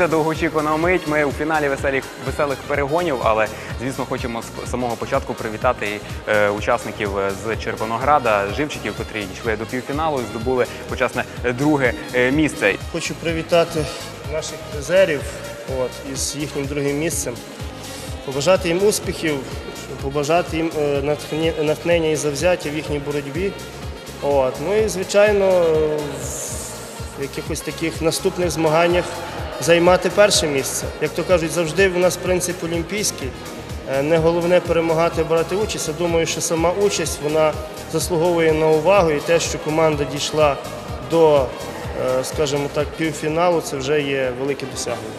Це довгоочікувана мить. Ми у фіналі веселих, веселих перегонів, але звісно хочемо з самого початку привітати е, учасників з Червонограда, живчиків, котрі йшли до півфіналу і здобули почасне е, друге е, місце. Хочу привітати наших призерів от, із їхнім другим місцем, побажати їм успіхів, побажати їм е, натхні- натхнення і завзяття в їхній боротьбі. От. Ну і, звичайно, е, в якихось таких наступних змаганнях займати перше місце. Як то кажуть, завжди в нас принцип олімпійський. Е, Не головне перемагати, брати участь. Я думаю, що сама участь вона заслуговує на увагу і те, що команда дійшла до, е, скажімо так, півфіналу, це вже є велике досягнення.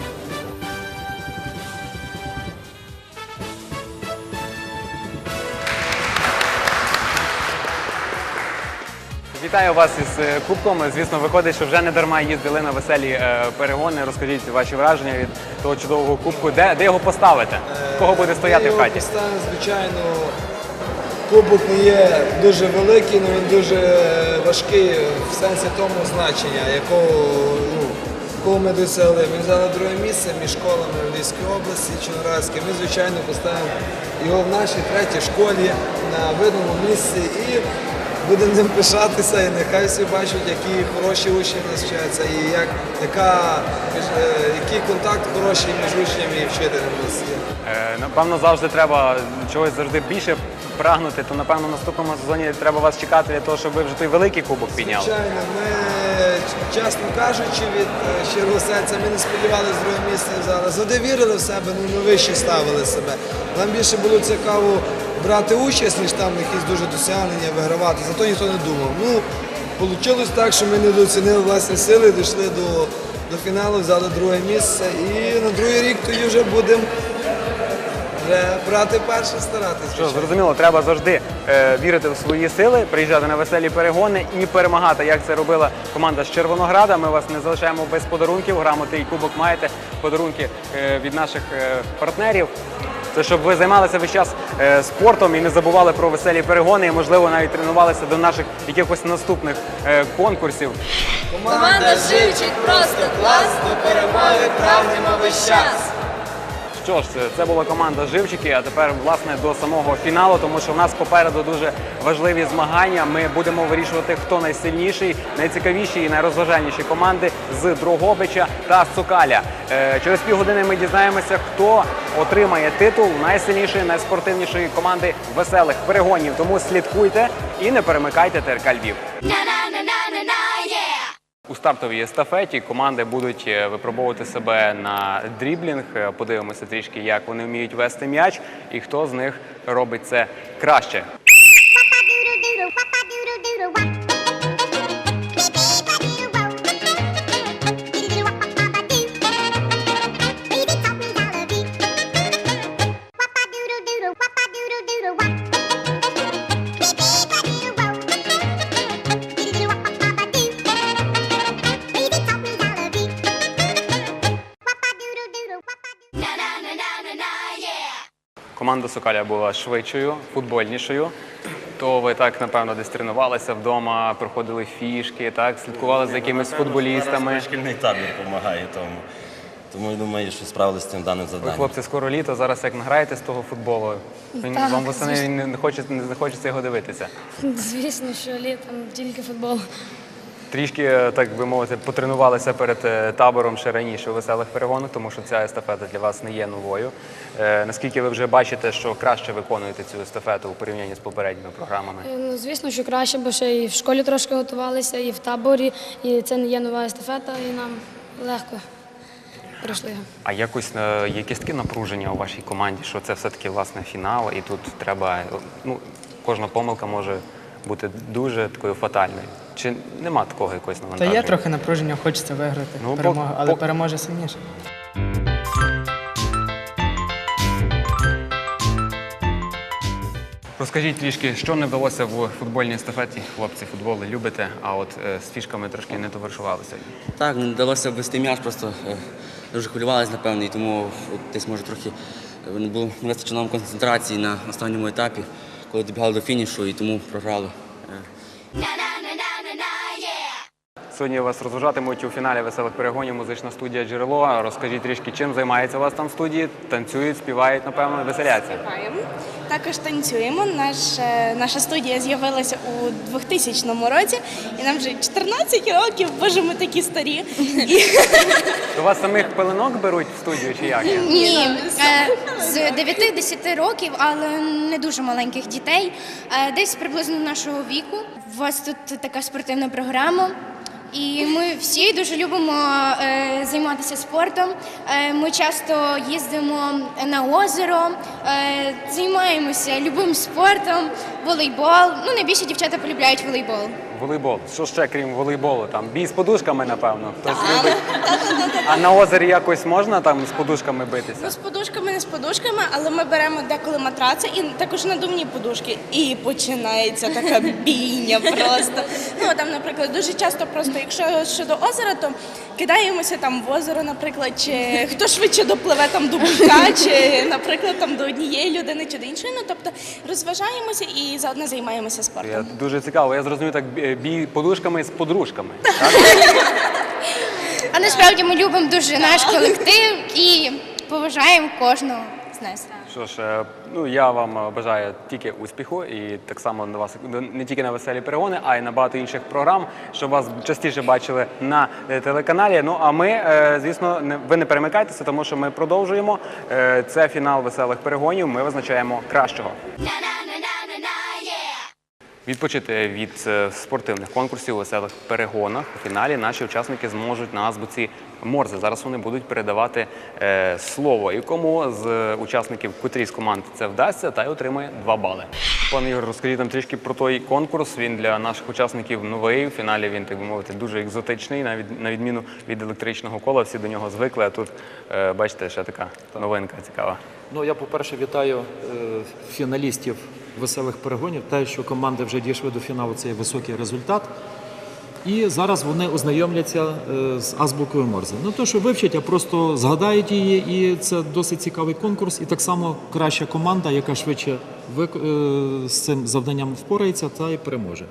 Вітаю вас із е, кубком. Звісно, виходить, що вже не дарма їздили на веселі е, перегони. Розкажіть ваші враження від того чудового кубку. Де, де його поставите? Кого буде стояти в хаті? Стан, звичайно, кубок не є дуже великий, але він дуже важкий в сенсі тому значення, якого, ну, якого ми досягли. Ми взяли друге місце між школами в Львівській області, Чорнорадській. Ми, звичайно, поставимо його в нашій третій школі на видному місці і будемо ним пишатися. І нехай всі бачать, які хороші учні в нас вчаться, і як, яка, е, який контакт хороший між учнями і вчителем у нас є. Е, Напевно, завжди треба чогось завжди більше прагнути. То напевно в наступному сезоні треба вас чекати для того, щоб ви вже той великий кубок підняли. Звичайно, ми, чесно кажучи, від е, щирого серця ми не сподівалися друге місце взяли. Завжди вірили в себе, ну ми вище ставили себе. Нам більше було цікаво брати участь, ніж там якісь дуже досягнення, вигравати. Зато ніхто не думав. Ну, вийшло так, що ми недооцінили власні сили, дійшли до, до фіналу, взяли друге місце. І на другий рік тоді вже будемо брати перше, старатися. Що зрозуміло, треба завжди е, вірити в свої сили, приїжджати на веселі перегони і перемагати, як це робила команда з Червонограда. Ми вас не залишаємо без подарунків. Грамоти і кубок маєте подарунки е, від наших е, партнерів. Це щоб ви займалися весь час е, спортом і не забували про веселі перегони, і можливо навіть тренувалися до наших якихось наступних е, конкурсів. Команда живчик просто класно перемоги прагнемо весь час. Що ж, це, була команда Живчики, а тепер власне до самого фіналу, тому що в нас попереду дуже важливі змагання. Ми будемо вирішувати, хто найсильніший, найцікавіші і найрозважальніші команди з Дрогобича та Сокаля. Е, через півгодини ми дізнаємося, хто отримає титул найсильнішої, найспортивнішої команди веселих перегонів. Тому слідкуйте і не перемикайте ТРК Львів. У стартовій естафеті команди будуть е, випробовувати себе на дріблінг. Е, Подивимося трішки, як вони вміють вести м'яч і хто з них робить це краще. Команда Сокаля була швидшою, футбольнішою. То ви так напевно десь тренувалися вдома, проходили фішки, так слідкували за якимись футболістами. Зараз шкільний табір допомагає тому. Тому я думаю, що справилися з цим даним Ви, хлопці, скоро літо. Зараз як награєте з того футболу, він- Так, вам восени звісно. не хочеться, не хочеться його дивитися. Звісно, що літом тільки футбол. Трішки, е, так би мовити, потренувалися перед е, табором ще раніше у веселих перегонах, тому що ця естафета для вас не є новою. Е, наскільки ви вже бачите, що краще виконуєте цю естафету у порівнянні з попередніми програмами? Ну, звісно, що краще, бо ще і в школі трошки готувалися, і в таборі, і це не є нова естафета, і нам легко пройшли. А якось є якесь таке напруження у вашій команді, що це все-таки власне фінал, і тут треба ну кожна помилка може бути дуже такою фатальною. Чи нема такого якогось Та навантаження? є трохи напруження, хочеться виграти Ну, перемогу, але по- переможе сильніше. Розкажіть трішки, що не вдалося в футбольній естафеті. Хлопці футболи любите, а от е, з фішками трошки не товаришували сьогодні. Так, не вдалося ввести м'яч, просто е, дуже хвилювалися, напевно, і тому от десь може трохи е, не було не вистачило нам концентрації на останньому етапі, коли добігали до фінішу, і тому програли. Сьогодні вас розважатимуть у фіналі веселих перегонів музична студія Джерело. Розкажіть трішки, чим займається у вас там в студії? Танцюють, співають, напевно, веселяться. Співаємо. Також танцюємо. Наш, е, наша студія з'явилася у 2000 році, і нам вже 14 років, боже, ми такі старі. То вас самих пеленок беруть в студію чи як? Ні, е, з 9-10 років, але не дуже маленьких дітей, е, десь приблизно нашого віку. У вас тут така спортивна програма. І ми всі дуже любимо е, займатися спортом. Е, ми часто їздимо на озеро, е, займаємося любим спортом, волейбол. Ну, найбільше дівчата полюбляють волейбол. Волейбол. Що ще крім волейболу? Там бій з подушками, напевно. Хтось любить. А на озері якось можна там з подушками битися? ну, з подушками, не з подушками, але ми беремо деколи матраци і також надувні подушки. І починається така бійня просто. Ну там, наприклад, дуже часто просто, якщо щодо озера, то кидаємося там в озеро, наприклад, чи хто швидше допливе там до булька, чи, наприклад, там до однієї людини чи до іншої. Ну тобто розважаємося і заодно займаємося спортом. Я дуже цікаво. Я зрозумів так бі- бій подушками з подружками. Так? А насправді ми любимо дуже наш колектив і поважаємо кожного з нас. Що ж, е, ну я вам е, бажаю тільки успіху і так само на вас не тільки на веселі перегони, а й на багато інших програм, щоб вас частіше бачили на е, телеканалі. Ну а ми, е, звісно, не ви не перемикайтеся, тому що ми продовжуємо. Е, Це фінал веселих перегонів. Ми визначаємо кращого. Відпочити від е, спортивних конкурсів у веселих перегонах у фіналі наші учасники зможуть на азбуці Морзе. Зараз вони будуть передавати е, слово, і кому з е, учасників котрій з команд це вдасться, та й отримає 2 бали. Пане Ігор, розкажіть нам трішки про той конкурс. Він для наших учасників новий. В фіналі він, так би мовити, дуже екзотичний, навіть на відміну від електричного кола. Всі до нього звикли. А тут бачите, ще така новинка цікава. Ну, я, по-перше, вітаю е, фіналістів веселих перегонів. Те, що команди вже дійшли до фіналу, це є високий результат. І зараз вони ознайомляться е, з азбукою Морзе. Не то, що вивчать, а просто згадають її, і це досить цікавий конкурс. І так само краща команда, яка швидше е, з цим завданням впорається, та й переможе.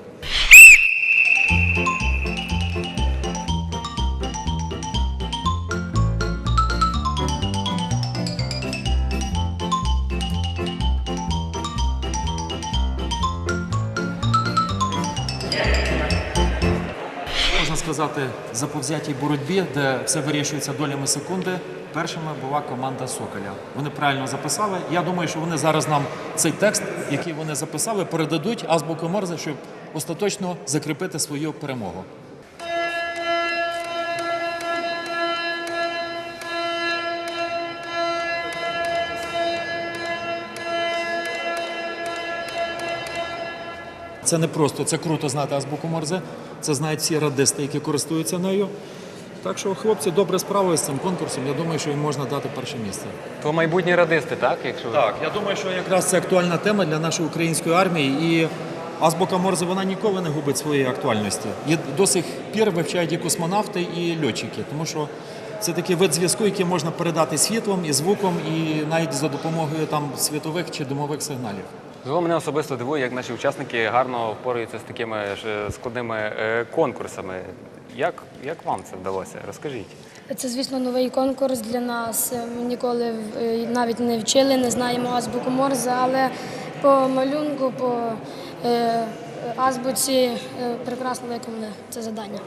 Сказати, заповзятій боротьбі, де все вирішується долями секунди. Першими була команда Соколя. Вони правильно записали. Я думаю, що вони зараз нам цей текст, який вони записали, передадуть азбуку Морзе, щоб остаточно закріпити свою перемогу. Це не просто, це круто знати азбуку Морзе. Це знають всі радисти, які користуються нею. Так що хлопці добре справилися з цим конкурсом. Я думаю, що їм можна дати перше місце. То майбутні радисти, так? Якщо Так, я думаю, що якраз це актуальна тема для нашої української армії. І азбука Морзе вона ніколи не губить своєї актуальності. Є до сих пір вивчають і космонавти, і льотчики, тому що це такий вид зв'язку, який можна передати світлом і звуком, і навіть за допомогою там світових чи димових сигналів. Загалом мене особисто дивує, як наші учасники гарно впораються з такими е, складними е, конкурсами. Як, як вам це вдалося? Розкажіть. Це, звісно, новий конкурс для нас. Ми ніколи е, навіть не вчили, не знаємо азбуку Морзе, але по малюнку, по е, азбуці е, прекрасно виконали це завдання.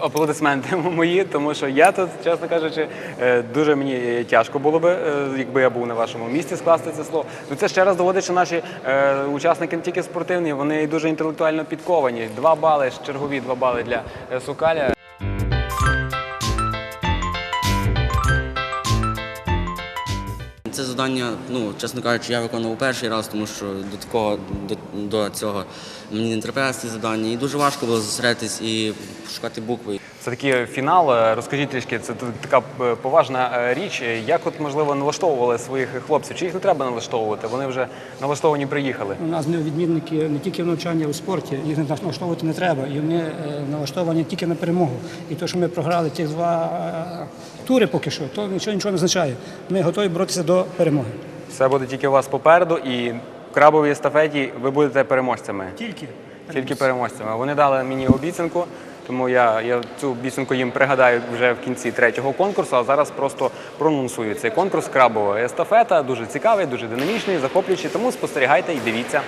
Аплодисменти мої, тому що я тут, чесно кажучи, е, дуже мені тяжко було би, е, якби я був на вашому місці скласти це слово. Ну це ще раз доводить, що наші е, учасники не тільки спортивні, вони дуже інтелектуально підковані. Два бали, чергові два бали для е, Сукаля. Завдання, ну, чесно кажучи, я виконував перший раз, тому що до такого до, до цього мені не траплялися ці завдання. І дуже важко було зосередитись і шукати букви. Це такий фінал. Е, Розкажіть трішки, це така е, поважна е, річ. Як от можливо налаштовували своїх хлопців? Чи їх не треба налаштовувати? Вони вже налаштовані приїхали. У нас не відмінники не тільки в навчанні, а у спорті. Їх налаштовувати не треба. І вони налаштовані тільки на перемогу. І те, що ми програли ті два е, тури поки що, то нічого нічого не означає. Ми готові боротися до перемоги. Все буде тільки у вас попереду, і в крабовій естафеті ви будете переможцями. Тільки Тільки переможцями. Вони дали мені обіцянку, Тому я, я цю бісенку їм пригадаю вже в кінці третього конкурсу. А зараз просто прононсую цей конкурс крабова естафета. Дуже цікавий, дуже динамічний, захоплюючий. Тому спостерігайте і дивіться.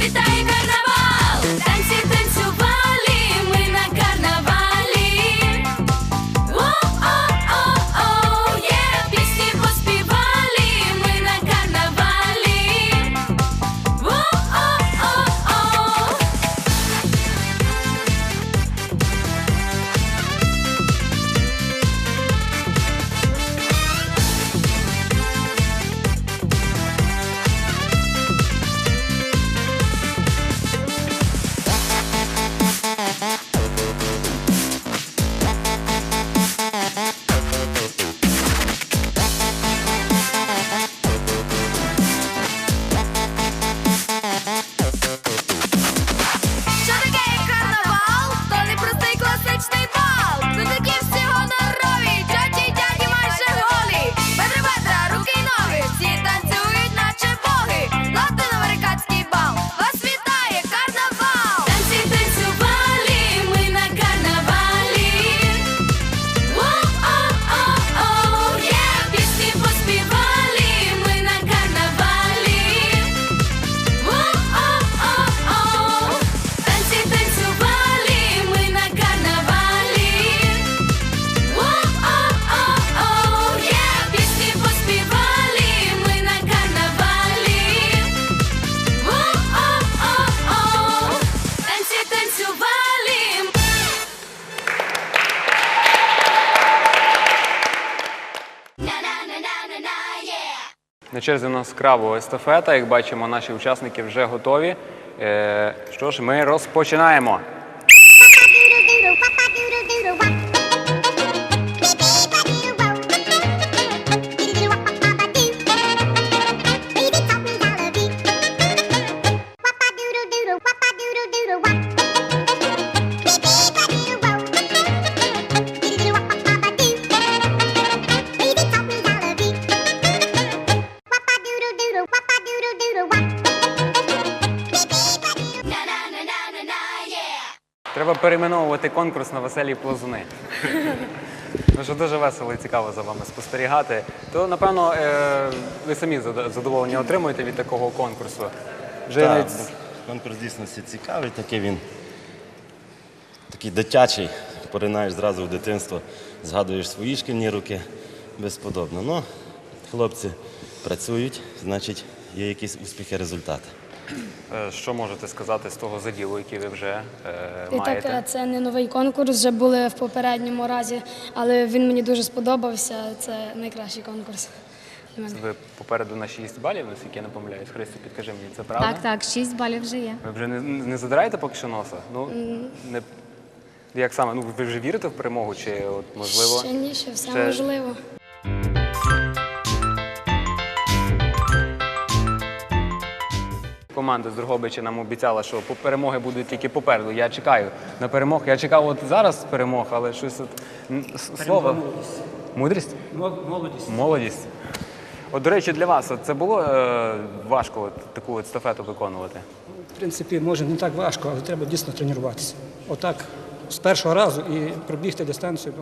hospital На черзі у нас крабова естафета. Як бачимо, наші учасники вже готові. Е, що ж, ми розпочинаємо. Треба перейменовувати конкурс на веселі плазуни. Тому що дуже весело і цікаво за вами спостерігати. То, напевно, е, ви самі задоволення отримуєте від такого конкурсу. Вже Так, навіть конкурс дійсно цікавий, такий він такий дитячий. Поринаєш зразу в дитинство, згадуєш свої шкільні роки, безподобно. Ну, хлопці працюють, значить, є якісь успіхи, результати. Е, що можете сказати з того заділу, який ви вже е, І так, е, це не новий конкурс, вже були в попередньому разі, але він мені дуже сподобався. Це найкращий конкурс для мене. Ви попереду на 6 балів, наскільки я не помиляюсь. Христо, підкажи мені, це правда? Так, так, 6 балів вже є. Ви вже не, не задираєте поки що носа? Ну, не, як саме? Ну, ви вже вірите в перемогу, чи от, можливо? Ще ні, ще все ще- можливо. Команда з Дрогобича нам обіцяла, що перемоги будуть тільки попереду. Я чекаю на перемог. Я чекав от зараз перемог, але щось от слово. Мудрість? Молодість. Молодість. От, до речі, для вас от це було е, важко от, таку от естафету виконувати? В принципі, може не так важко, але треба дійсно тренуватися. Отак з першого разу і пробігти дистанцію.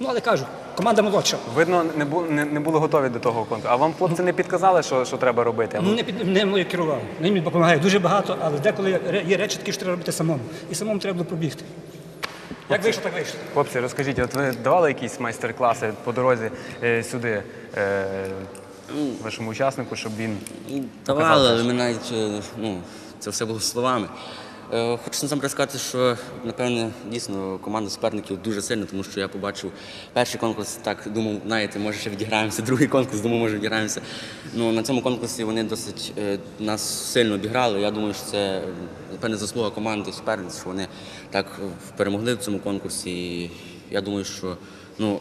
Ну, але кажу, команда молодша. Видно, не, бу, не, не були готові до того конкурсу. А вам хлопці не підказали, що, що треба робити? Ну, не, під, не мною керував. Він мені допомагає дуже багато, але деколи є речі такі, що треба робити самому. І самому треба було пробігти. Як вийшло, так вийшло. Хлопці, розкажіть, от ви давали якісь майстер-класи по дорозі е, сюди е, вашому учаснику, щоб він Давали, але ми навіть е, ну, це все було словами. Е, Хочу насамперед сказати, що напевне дійсно команда суперників дуже сильна, тому що я побачив перший конкурс, так думав, знаєте, може ще відіграємося, другий конкурс, думав, може відіграємося. Ну на цьому конкурсі вони досить е, нас сильно обіграли. Я думаю, що це напевне заслуга команди суперниць, що вони так перемогли в цьому конкурсі. І я думаю, що ну,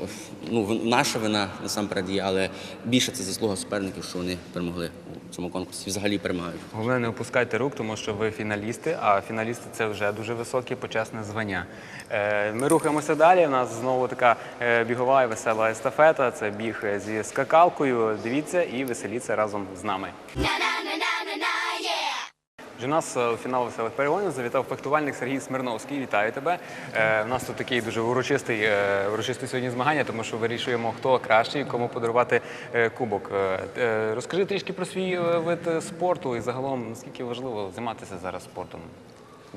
ну наша вина насамперед є, але більше це заслуга суперників, що вони перемогли цьому конкурсі. Взагалі перемагають. Головне, не опускайте рук, тому що ви фіналісти, а фіналісти це вже дуже високе почесне звання. Е, Ми рухаємося далі. У нас знову така е, бігова і весела естафета. Це біг е, зі скакалкою. Дивіться і веселіться разом з нами. У нас е, у фінал веселих перегонів завітав фехтувальник Сергій Смирновський. Вітаю тебе. Е, у нас тут такий дуже урочистий, е, урочистий сьогодні змагання, тому що вирішуємо, хто кращий, кому подарувати е, кубок. Е, е, розкажи трішки про свій е, вид спорту і загалом наскільки важливо займатися зараз спортом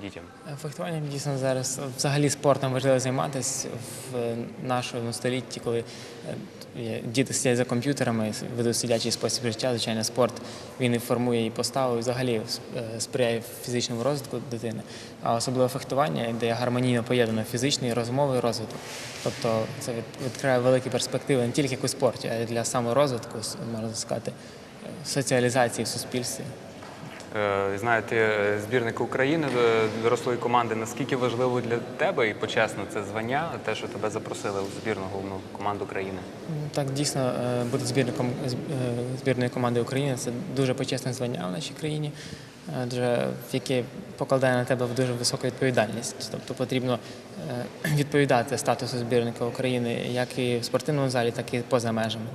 дітям. Фехтуванням дійсно зараз взагалі спортом важливо займатися в нашому столітті, коли е, діти сидять за комп'ютерами, ведуть сидячий спосіб життя. Звичайно, спорт він і формує і поставу, і взагалі е, сприяє фізичному розвитку дитини. А особливо фехтування, де гармонійно поєднано фізичний, розумовий розвиток. Тобто це від- відкриває великі перспективи не тільки у спорті, а й для саморозвитку, можна сказати, е, соціалізації в суспільстві. Е, Знаю, ти е, збірник України е, дорослої команди. Наскільки важливо для тебе і почесно це звання, те, що тебе запросили у збірну головну команду країни? Так, дійсно, е, бути збірником збірної команди України це дуже почесне звання в нашій країні, дуже, яке покладає на тебе дуже високу відповідальність. Тобто потрібно відповідати статусу збірника України як і в спортивному залі, так і поза межами.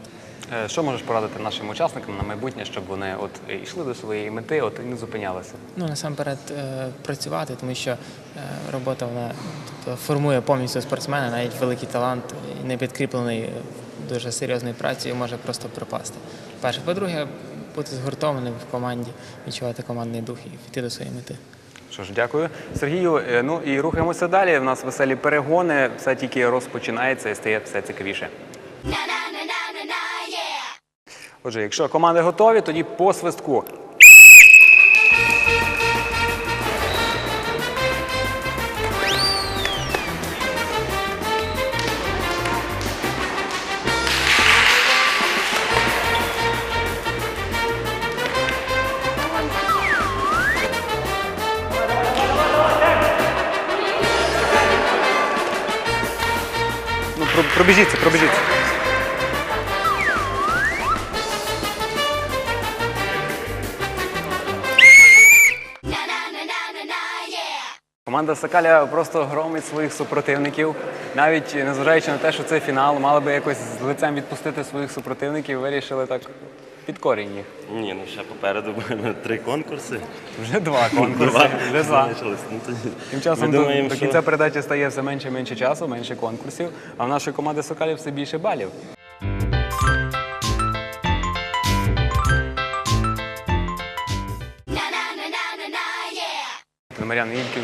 Е, Що можеш порадити нашим учасникам на майбутнє, щоб вони от е, йшли до своєї мети, от і не зупинялися? Ну, насамперед е, працювати, тому що робота вона тобто, формує повністю спортсмена, навіть великий талант, і не підкріплений дуже серйозною працею, може просто пропасти. Перше, по-друге, бути згуртованим в команді, відчувати командний дух і йти до своєї мети. Що ж, дякую, Сергію. Ну і рухаємося далі. У нас веселі перегони, все тільки розпочинається і стає все цікавіше. Отже, якщо команди готові, тоді по свистку. Ну, пробіжіться, пробіжіться. Команда Сакаля просто громить своїх супротивників. Навіть незважаючи на те, що це фінал, мали би якось з лицем відпустити своїх супротивників, вирішили так під корінь їх. Ні, ну ще попереду три конкурси. Вже два конкурси. Два Вже два. Ну, то Тим часом ми до, думаємо, до що- кінця передачі стає все менше і менше часу, менше конкурсів, а в нашої команди Сокалів все більше балів.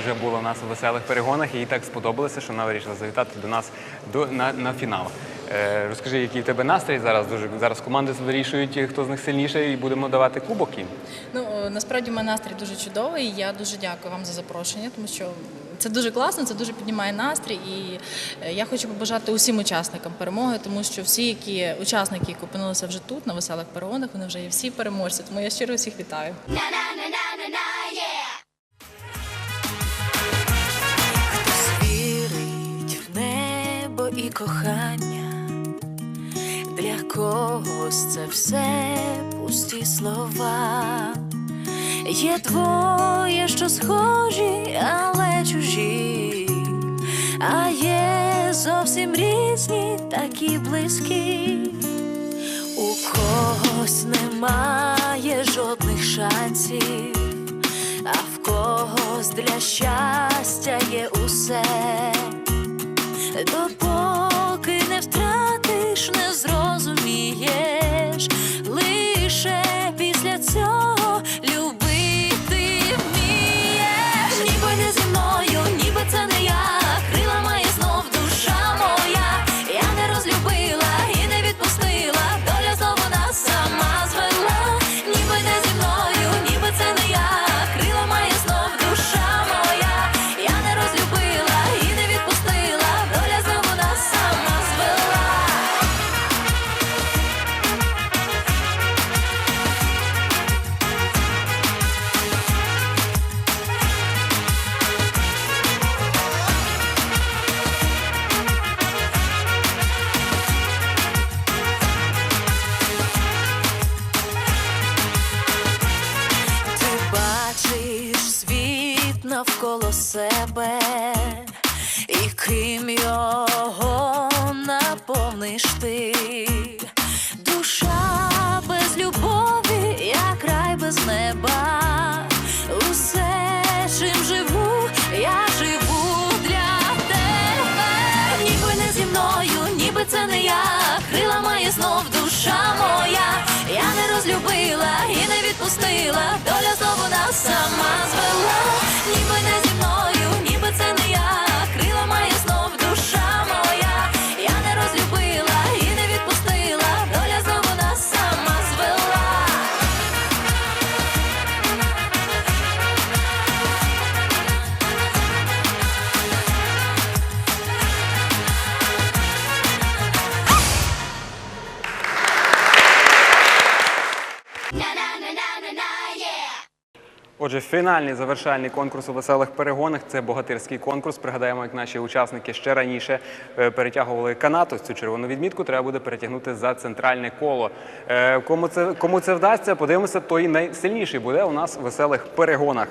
Вже була у нас у веселих перегонах, і їй так сподобалося, що вона вирішила завітати до нас до, на, на фінал. Е, розкажи, який в тебе настрій зараз? Дуже зараз команди вирішують, хто з них сильніший, і будемо давати кубок їм. Ну насправді мій настрій дуже чудовий. і Я дуже дякую вам за запрошення, тому що це дуже класно, це дуже піднімає настрій. І е, я хочу побажати усім учасникам перемоги, тому що всі, які учасники, які опинилися вже тут, на веселих перегонах, вони вже є всі переможці. Тому я щиро всіх вітаю. І кохання, для когось це все пусті слова. Є двоє, що схожі, але чужі, а є зовсім різні, такі близькі. У когось немає жодних шансів, а в когось для щастя є усе. Не втратиш, відпустила. Доля нас сама звела. Отже, фінальний завершальний конкурс у веселих перегонах це богатирський конкурс. Пригадаємо, як наші учасники ще раніше е, перетягували канату. Цю червону відмітку треба буде перетягнути за центральне коло. Е, Кому це кому це вдасться, подивимося, той найсильніший буде у нас у веселих перегонах.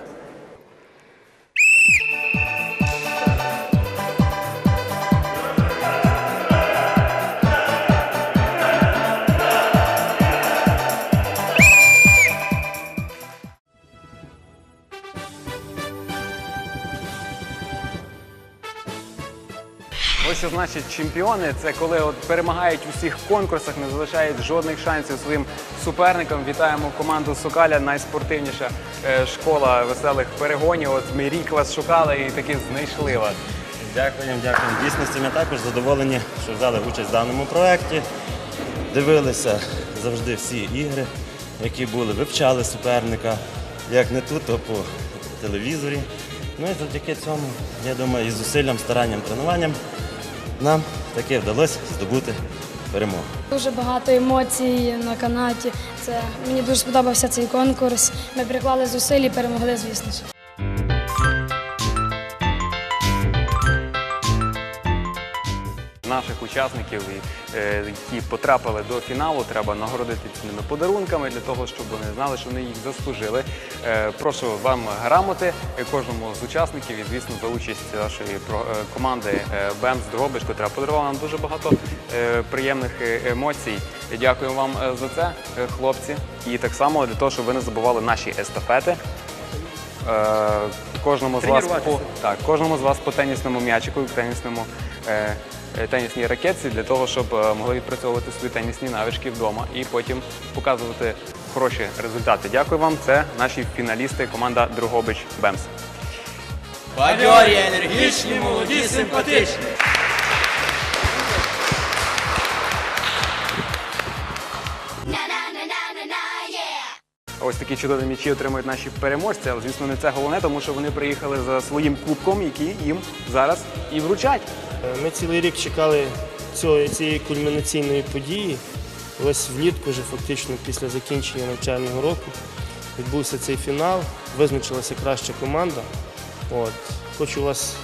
Значить чемпіони. Це коли от перемагають у всіх конкурсах, не залишають жодних шансів своїм суперникам. Вітаємо команду Сокаля, найспортивніша е, школа веселих перегонів. От ми рік вас шукали і таки знайшли вас. Дякуємо, дякуємо. Дійсності ми також задоволені, що взяли участь в даному проєкті. Дивилися завжди всі ігри, які були, вивчали суперника, як не тут, то по телевізорі. Ну і завдяки цьому, я думаю, і зусиллям, старанням, тренуванням нам таки вдалося здобути перемогу. Дуже багато емоцій на канаті. Це мені дуже сподобався цей конкурс. Ми приклали зусиль і перемогли, звісно. Наших учасників, е, які потрапили до фіналу, треба нагородити цінними подарунками для того, щоб вони знали, що вони їх заслужили. Е, Прошу вам грамоти кожному з учасників і, звісно, за участь нашої е, команди е, БЕМС Дрогобич, яка подарувала нам дуже багато приємних емоцій. Дякую вам за це, хлопці. І так само для того, щоб ви не забували наші естафети. Кожному з вас по так, кожному з вас по тенісному м'ячику, тенісному е, е, тенісній ракетці для того, щоб е, могли відпрацьовувати свої тенісні навички вдома і потім показувати хороші результати. Дякую вам. Це наші фіналісти, команда Другобич Бемс. Бадьорі, енергічні, молоді, симпатичні. Ось такі чудові м'ячі отримують наші переможці. Але звісно, не це головне, тому що вони приїхали за своїм кубком, який їм зараз і вручать. Е, Ми цілий рік чекали цього, цієї кульмінаційної події. Ось влітку, вже фактично після закінчення навчального року, відбувся цей фінал, визначилася краща команда. От. Хочу вас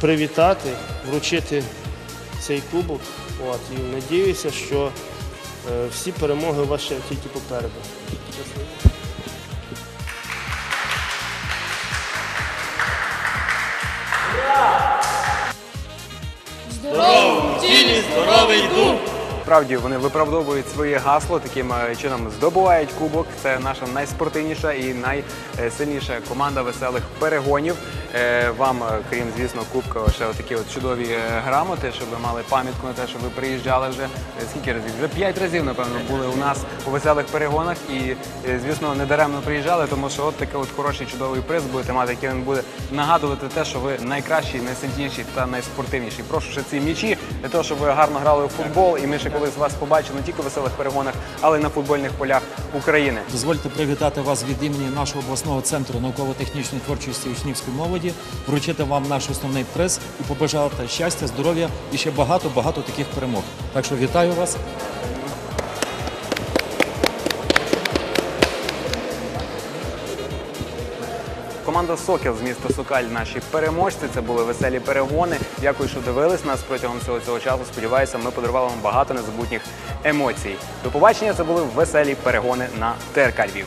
привітати, вручити цей кубок. От. І надіюся, що е, всі перемоги у вас ще тільки попереду. Здоровому тілі, здоровий дух! Справді вони виправдовують своє гасло, таким е, чином здобувають кубок. Це наша найспортивніша і найсильніша команда веселих перегонів. Е, Вам, е, крім звісно, кубка, ще такі от чудові грамоти, щоб ви мали пам'ятку на те, що ви приїжджали вже скільки разів? Вже п'ять разів, напевно, були у нас у веселих перегонах. І, звісно, не даремно приїжджали, тому що от такий от хороший чудовий приз будете мати, який він буде нагадувати те, що ви найкращі, найсильніші та найспортивніші. Прошу ще ці м'ячі для того, щоб ви гарно грали у футбол, і ми ще колись вас побачимо не тільки у веселих перегонах, але й на футбольних полях України. Дозвольте привітати вас від імені нашого обласного центру науково-технічної творчості учнівської молоді, вручити вам наш основний приз і побажати щастя, здоров'я і ще багато багато таких перемог. Так що вітаю вас. Команда Сокіл з міста Сокаль наші переможці. Це були веселі перегони. Дякую, що дивились нас протягом всього цього часу. Сподіваюся, ми подарували вам багато незабутніх емоцій. До побачення. Це були веселі перегони на ТРК Львів.